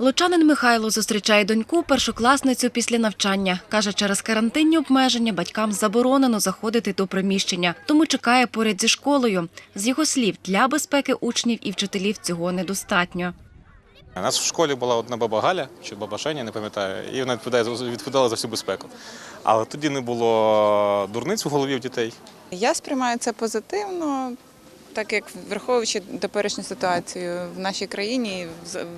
Лучанин Михайло зустрічає доньку першокласницю після навчання. Каже, через карантинні обмеження батькам заборонено заходити до приміщення, тому чекає поряд зі школою. З його слів, для безпеки учнів і вчителів цього недостатньо. У нас в школі була одна баба Галя чи баба Шеня, не пам'ятаю, і вона відповідала за всю безпеку. Але тоді не було дурниць в голові в дітей. Я сприймаю це позитивно, так як враховуючи теперішню ситуацію в нашій країні і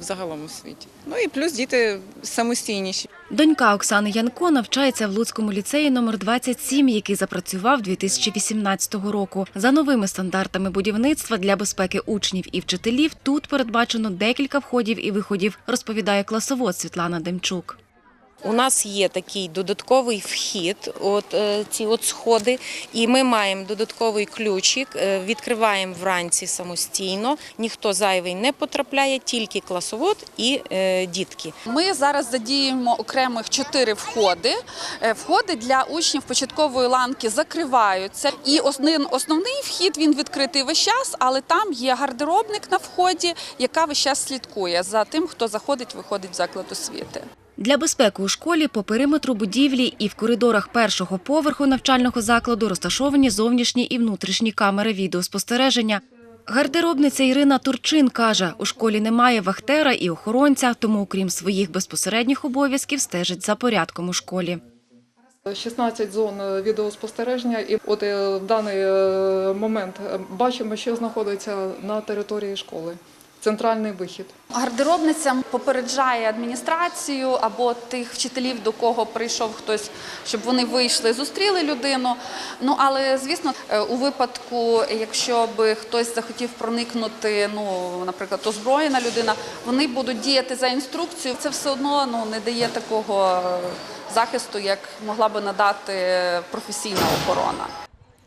взагалом у світі. Ну і плюс діти самостійніші. Донька Оксани Янко навчається в Луцькому ліцеї номер 27, який запрацював 2018 року. За новими стандартами будівництва для безпеки учнів і вчителів тут передбачено декілька входів і виходів, розповідає класовод Світлана Демчук. У нас є такий додатковий вхід, от е, ці от сходи, і ми маємо додатковий ключик, е, відкриваємо вранці самостійно. Ніхто зайвий не потрапляє, тільки класовод і е, дітки. Ми зараз задіємо окремих чотири входи. Входи для учнів початкової ланки закриваються. І основний, основний вхід він відкритий весь час, але там є гардеробник на вході, яка весь час слідкує за тим, хто заходить, виходить в заклад освіти. Для безпеки у школі по периметру будівлі і в коридорах першого поверху навчального закладу розташовані зовнішні і внутрішні камери відеоспостереження. Гардеробниця Ірина Турчин каже, у школі немає вахтера і охоронця, тому, окрім своїх безпосередніх обов'язків, стежить за порядком у школі. 16 зон е, відеоспостереження, і от е, в даний е, момент бачимо, що знаходиться на території школи. Центральний вихід. Гардеробниця попереджає адміністрацію або тих вчителів, до кого прийшов хтось, щоб вони вийшли, зустріли людину. Ну але звісно, е, у випадку, якщо би хтось захотів проникнути, ну наприклад, озброєна людина, вони будуть діяти за інструкцією. Це все одно ну не дає такого е, захисту, як могла би надати професійна охорона.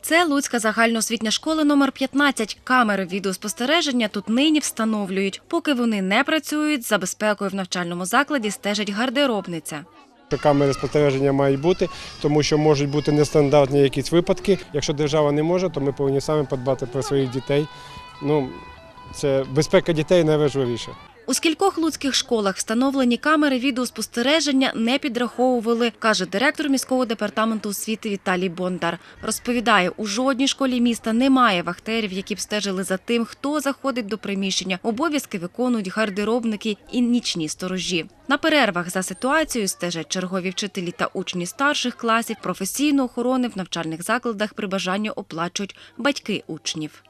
Це Луцька загальноосвітня школа номер 15. Камери відеоспостереження тут нині встановлюють. Поки вони не працюють, за безпекою в навчальному закладі стежить гардеробниця. Камери спостереження мають бути, тому що можуть бути нестандартні якісь випадки. Якщо держава не може, то ми повинні самі подбати про своїх дітей. Ну, це безпека дітей найважливіше. У скількох луцьких школах встановлені камери відеоспостереження не підраховували, каже директор міського департаменту освіти Віталій Бондар. Розповідає, у жодній школі міста немає вахтерів, які б стежили за тим, хто заходить до приміщення. Обов'язки виконують гардеробники і нічні сторожі. На перервах за ситуацією стежать чергові вчителі та учні старших класів. Професійну охорони в навчальних закладах при бажанні оплачують батьки учнів.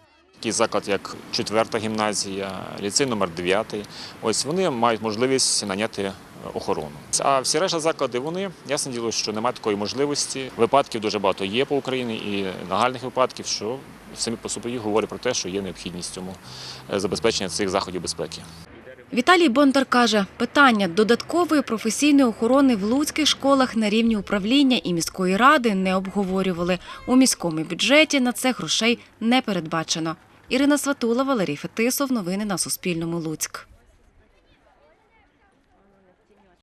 Такий заклад, як четверта гімназія, ліцей номер 9, ось вони мають можливість наняти охорону. А всі решта заклади, вони, ясне діло, що немає такої можливості. Випадків дуже багато є по Україні і нагальних випадків, що самі по собі говорять про те, що є необхідність цьому е, забезпечення цих заходів безпеки. Віталій Бондар каже, питання додаткової професійної охорони в луцьких школах на рівні управління і міської ради не обговорювали. У міському бюджеті на це грошей не передбачено. Ірина Сватула, Валерій Фетисов. Новини на Суспільному. Луцьк.